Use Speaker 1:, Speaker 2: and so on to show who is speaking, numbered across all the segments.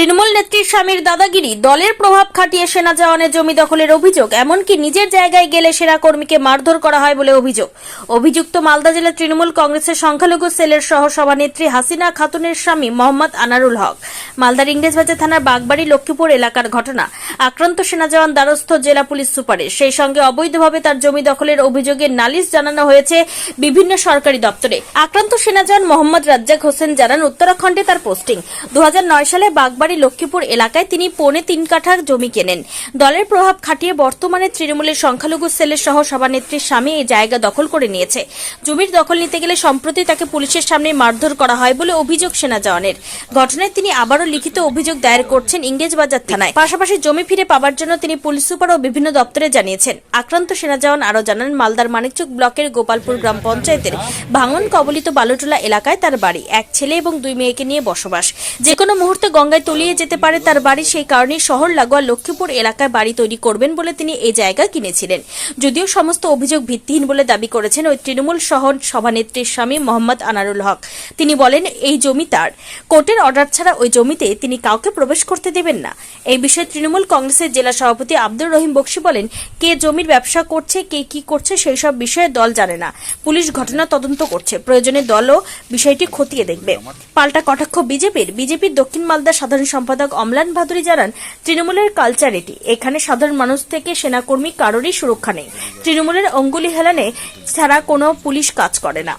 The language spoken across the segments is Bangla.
Speaker 1: তৃণমূল নেত্রীর স্বামীর দাদাগিরি, দলের প্রভাব খাটিয়ে সেনা জওয়ানের জমি দখলের অভিযোগ, এমনকি নিজের জায়গায় গেলে সেনা কর্মীকে মারধর করা হয় বলে অভিযোগ। অভিযুক্ত মালদা জেলা তৃণমূল কংগ্রেসের সংখ্যালঘু সেলের সহ সভানেত্রী হাসিনা খাতুনের স্বামী মোহাম্মদ আনারুল হক। মালদার ইংরেজবাজার থানার বাগবাড়ি লক্ষ্মীপুর এলাকার ঘটনা। আক্রান্ত সেনা জওয়ান দ্বারস্থ জেলা পুলিশ সুপারের সেই সঙ্গে অবৈধভাবে তার জমি দখলের অভিযোগে নালিশ জানানো হয়েছে বিভিন্ন সরকারি দপ্তরে। আক্রান্ত সেনা জওয়ান মোহাম্মদ রাজ্জাক হোসেন জানান, উত্তরাখণ্ডে তার পোস্টিং। দু হাজার নয় সালে বাগবাড়ি লক্ষ্মীপুর এলাকায় তিনি পৌনে তিন কাঠা জমি কেনেন। দলের প্রভাব খাটিয়ে বর্তমানে তৃণমূলের সংখ্যালঘু সেলের সহ সভানেত্রীর স্বামী এই জায়গা দখল করে নিয়েছে। জমির দখল নিতে গেলে সম্প্রতি তাকে পুলিশের সামনে মারধর করা হয় বলে অভিযোগ সেনা জওয়ানের ঘটনায় তিনি আবারও লিখিত অভিযোগ দায়ের করছেন ইংরেজবাজার থানায়। পাশাপাশি জমি ফিরে পাবার জন্য তিনি পুলিশ সুপার ও বিভিন্ন দপ্তরে জানিয়েছেন। আক্রান্ত সেনা জওয়ান আরও জানান, মালদার মানিকচক ব্লকের গোপালপুর গ্রাম পঞ্চায়েতের ভাঙন কবলিত বালুটোলা এলাকায় তার বাড়ি। এক ছেলে এবং দুই মেয়েকে নিয়ে বসবাস। যে কোনো মুহূর্তে গঙ্গায় তলিয়ে যেতে পারে তার বাড়ি, সেই কারণেই শহর লাগোয়া লক্ষ্মীপুর এলাকায় বাড়ি তৈরি করবেন বলে তিনি এই জায়গা কিনেছিলেন। যদিও সমস্ত অভিযোগ ভিত্তিহীন বলে দাবি করেছেন ওই তৃণমূল শহর সভানেত্রীর স্বামী মোহাম্মদ আনারুল হক। তিনি বলেন, এই জমি তার। কোর্টের অর্ডার ছাড়া ওই জমিতে তিনি কাউকে প্রবেশ করতে দেবেন না। এই বিষয়ে তৃণমূল কংগ্রেসের জেলা সভাপতি আব্দুর রহিম বক্সি বলেন, কে জমির ব্যবসা করছে, কে কি করছে, সেই সব বিষয়ে দল জানে না। পুলিশ ঘটনা তদন্ত করছে। প্রয়োজনে দলও বিষয়টি খতিয়ে দেখবে। পাল্টা কটাক্ষ বিজেপির। বিজেপির দক্ষিণ মালদা সাধারণ সম্পাদক অমলান ভাদুরী জানান, তৃণমূলের কালচার এটি। এখানে সাধারণ মানুষ থেকে সেনাকর্মী কারোরই সুরক্ষা নেই। তৃণমূলের অঙ্গুলি হেলানে ছাড়া কোনো পুলিশ কাজ করে না।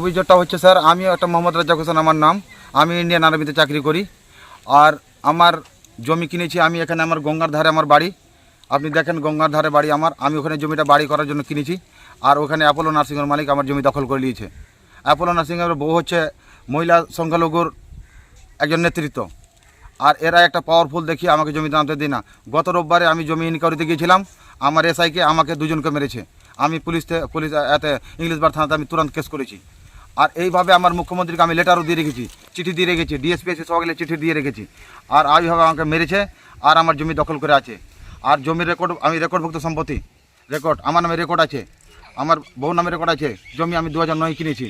Speaker 2: অভিযোগটা হচ্ছে, স্যার, আমি একটা মোহাম্মদ রাজ্জাক হোসেন, আমার নাম। আমি ইন্ডিয়ান আর্মিতে চাকরি করি। আর আমার জমি কিনেছি আমি, এখানে আমার গঙ্গার ধারে আমার বাড়ি। আপনি দেখেন গঙ্গার ধারে বাড়ি আমার। আমি ওখানে জমিটা বাড়ি করার জন্য কিনেছি। আর ওখানে অ্যাপোলো নার্সিংয়ের মালিক আমার জমি দখল করে নিয়েছে। অ্যাপোলো নার্সিংহোমের বউ হচ্ছে মহিলা সংখ্যালঘুর একজন নেতৃত্ব। আর এরা একটা পাওয়ারফুল দেখিয়ে আমাকে জমি দাঁড়াতে দিই না। গত রোববারে আমি জমি ইনকোয়ারিতে গিয়েছিলাম, আমার এসআইকে আমাকে দুজনকে মেরেছে। আমি পুলিশ পুলিশ এতে ইংলিশ বার থানাতে আমি তুরন্ত কেস করেছি। আর এইভাবে আমার মুখ্যমন্ত্রীকে আমি লেটারও দিয়ে রেখেছি, চিঠি দিয়ে রেখেছি ডিএসপিএসি সবাইকে চিঠি দিয়ে রেখেছি। আর এইভাবে আমাকে মেরেছে, আর আমার জমি দখল করে আছে। আর জমির রেকর্ড আমি রেকর্ডভুক্ত সম্পত্তি রেকর্ড আমার নামে রেকর্ড আছে। আমার বউ নামে রেকর্ড আছে, জমি আমি দু হাজার নয় কিনেছি।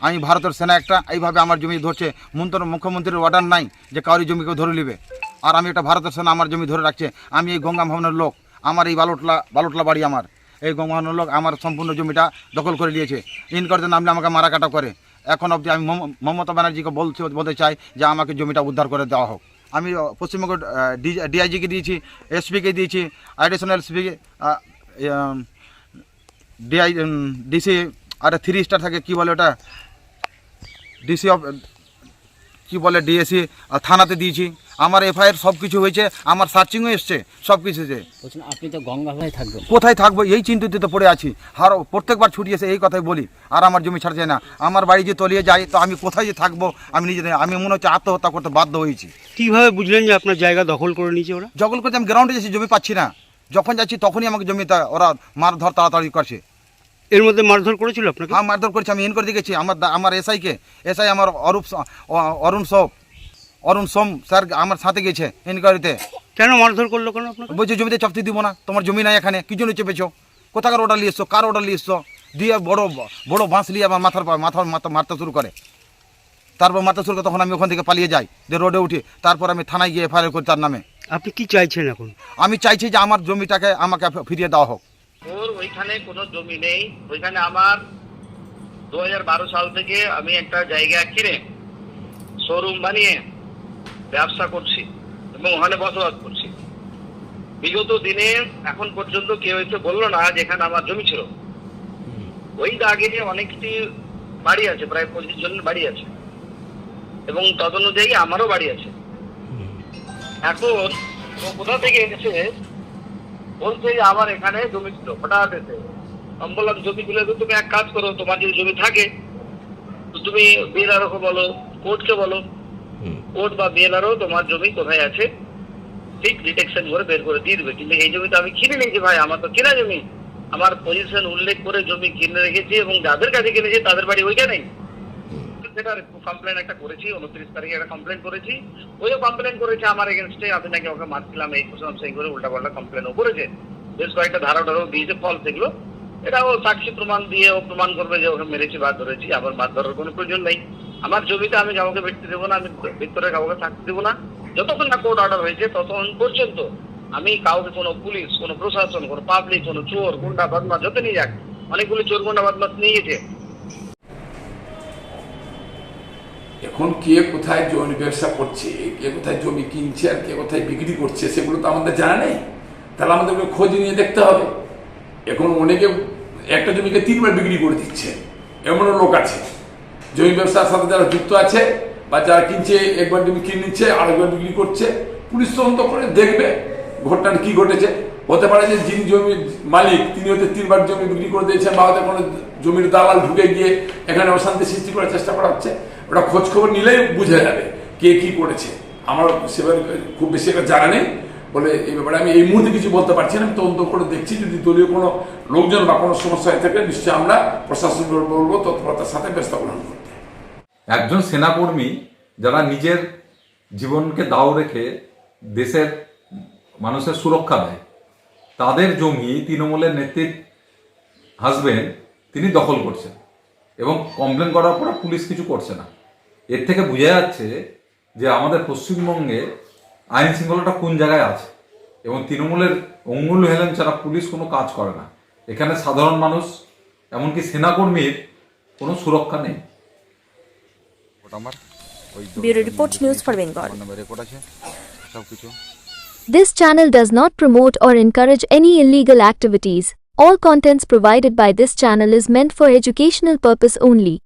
Speaker 2: আমি ভারতের সেনা একটা, এইভাবে আমার জমি ধরছে। মন্ত্র মুখ্যমন্ত্রীর অর্ডার নাই যে কাউরি জমি কেউ ধরে নেবে। আর আমি একটা ভারতের সেনা আমার জমি ধরে রাখছে। আমি এই গঙ্গা ভবনের লোক, আমার এই বালুটলা বালুটলা বাড়ি আমার। এই গঙ্গা ভবনের লোক আমার সম্পূর্ণ জমিটা দখল করে নিয়েছে। ইন করতে নামলে আমাকে মারা কাটা করে। এখন অবধি আমি মম- মমতা ব্যানার্জিকে বলছি, বলতে চাই যে আমাকে জমিটা উদ্ধার করে দেওয়া হোক। আমি পশ্চিমবঙ্গ ডিআইজিকে দিয়েছি, এসপিকে দিয়েছি অ্যাডিশনাল এসপিকে ডিআই ডিসি আর থ্রি স্টার থাকে কি বলে ওটা? ডিসি অফ কি বলে ডিএসি থানাতে দিয়েছি। আমার এফআইআর সব কিছু হয়েছে আমার সার্চিংও এসছে সব কিছু হয়েছে।
Speaker 3: আপনি তো গঙ্গা ভাই থাকবেন।
Speaker 2: কোথায় থাকব? এই চিন্তিত তো পড়ে আছি। আর প্রত্যেকবার ছুটি এসে এই কথাই বলি আর আমার জমি ছাড়ছে না। আমার বাড়ি যে তলিয়ে যায় তো আমি কোথায় যে থাকব আমি নিজে আমি মনে হচ্ছে আত্মহত্যা করতে বাধ্য হয়েছি।
Speaker 4: কীভাবে বুঝলেন যে আপনার জায়গা দখল করে নিয়েছে ওরা?
Speaker 2: দখল করতে আমি গ্রাউন্ডে যাচ্ছি জমি পাচ্ছি না। যখন যাচ্ছি তখনই আমাকে জমি ওরা মার ধর তাড়াতাড়ি করছে।
Speaker 4: এর মধ্যে মারধর করেছিল আপনাকে?
Speaker 2: হ্যাঁ মারধর করছে আমি ইন করে দেখেছি আমার আমার এসআইকে এসআই আমার অরূপ অরুণ সোপ অরুণ সোম স্যার আমার সাথে গেছে ইনকোয়ারিতে
Speaker 4: কেন মারধর করল কেন আপনাকে?
Speaker 2: বলছে জমিতে চাপতে দিব না তোমার জমি নাই এখানে কি জন্য চেপেছো? কোথাকার অর্ডার নিয়ে এসছো? কার অর্ডার নিয়ে এসছো? দিয়ে বড় বড় বাঁশ নিয়ে আমার মাথার পা- মাথা মাথা মারতে শুরু করে। তারপর মারতে শুরু করে তখন আমি ওখান থেকে পালিয়ে যাই যে রোডে উঠি তারপর আমি থানায় গিয়ে এফআইআর করি তার নামে।
Speaker 4: আপনি কি চাইছেন এখন?
Speaker 2: আমি চাইছি যে আমার জমিটাকে আমাকে ফিরিয়ে দেওয়া হোক।
Speaker 5: ওর ওইখানে কোনো জমি নেই। ওইখানে আমার দু হাজার বারো সাল থেকে আমি একটা জায়গা কিনে শোরুম বানিয়ে ব্যবসা করছি এবং ওখানে বসবাস করছি। বিগত দিনে এখন পর্যন্ত কেউ এসে বলল না যে এখানে আমার জমি ছিল। ওই দাগে অনেকটি বাড়ি আছে প্রায় পঁচিশ জনের বাড়ি আছে। এবং তদনুযায়ী আমারও বাড়ি আছে। এখন কোথা থেকে এসে বলছে আমার এখানে জমি ছিল হঠাৎ এসে। আমি বললাম জমি গুলো তো তুমি এক কাজ করো তোমার যদি জমি থাকে তো তুমি বিএলআরও বলো কোর্টকে বলো। কোর্ট বা বিএলআরও তোমার জমি কোথায় আছে ঠিক ডিটেকশন করে বের করে দিয়ে দেবে। কিন্তু এই জমি তো আমি কিনে নিয়েছি ভাই আমার তো কেনা জমি। আমার পজিশন উল্লেখ করে জমি কিনে রেখেছি এবং যাদের কাছে কিনেছি তাদের বাড়ি ওইখানেই। কমপ্লেন একটা করেছি, উনত্রিশ তারিখে একটা কমপ্লেন করেছি। ওইও কমপ্লেন করেছে আমার এগেনস্টে আমি নাকি ওকে মারছিলাম, এই করে করেছে। বেশ কয়েকটা ধারা দিয়েছে, ফল সেগুলো। এটা ও সাক্ষী প্রমাণ দিয়ে ও প্রমাণ করবে যে ওকে মেরেছি, বা ধরেছি আবার ধরার কোনো প্রয়োজন নেই। আমার জমিতে আমি কাউকে ব্যক্তি দেবো না, আমি ভিতরে কাউকে থাকতে দেবো না। যতক্ষণ না কোর্ট অর্ডার হয়েছে, ততক্ষণ পর্যন্ত আমি কাউকে কোনো পুলিশ, কোনো প্রশাসন, কোনো পাবলিক কোনো চোর, গুন্ডা বদমাস যত নিয়ে যাক, অনেকগুলো চোর, গুন্ডা বদমাস নিয়ে গেছে।
Speaker 6: এখন কে কোথায় জমি ব্যবসা করছে, কে কোথায় জমি কিনছে আর কে কোথায় বিক্রি করছে, সেগুলো তো আমাদের জানা নেই। তাহলে আমাদেরকে খোঁজ নিয়ে দেখতে হবে। এখন অনেকে একটা জমিকে তিনবার বিক্রি করে দিচ্ছে। এমনও লোক আছে। জমি ব্যবসার সাথে যারা যুক্ত আছে বা যারা কিনছে, একবার জমি কিনে নিচ্ছে, আরেকবার বিক্রি করছে, পুলিশ তদন্ত করে দেখবে ঘটনাটা কি ঘটেছে। হতে পারে যে যিনি জমির মালিক, তিনি হয়তো তিনবার জমি বিক্রি করে দিয়েছেন বা হয়তো কোনো জমির দালাল ঢুকে গিয়ে এখানে অশান্তি সৃষ্টি করার চেষ্টা করা হচ্ছে। ওটা খোঁজ খবর নিলেই বোঝা যাবে কে কি করেছে। আমার সেভাবে খুব বেশি একটা জানা নেই। বলে এই ব্যাপারে আমি এই মুহূর্তে কিছু বলতে পারছি না আমি তদন্ত করে দেখছি। যদি দলীয় কোনো লোকজন বা কোনো সমস্যা হয়ে থাকে নিশ্চয়ই আমরা প্রশাসন বলব তৎপরতার সাথে ব্যবস্থা গ্রহণ করতে।
Speaker 7: একজন সেনাকর্মী যারা নিজের জীবনকে দাও রেখে দেশের মানুষের সুরক্ষা দেয় তাদের জমি তৃণমূলের নেতৃত্ব হাসবেন্ড তিনি দখল করছেন এবং কমপ্লেন করার পর পুলিশ কিছু করছে না। এর থেকে বোঝা যাচ্ছে যে আমাদের পশ্চিমবঙ্গে আইন শৃঙ্খলাটা কোন জায়গায় আছে? এবং তৃণমূলের অঙ্গুল হেলেন ছাড়া পুলিশ কোনো কাজ করে না। এখানে সাধারণ মানুষ এমনকি সেনাকর্মীর কোনো সুরক্ষা নেই।
Speaker 1: Bureau report news for Bengal.
Speaker 8: This channel does not promote or encourage any illegal activities. All contents provided by this channel is meant for educational purpose only.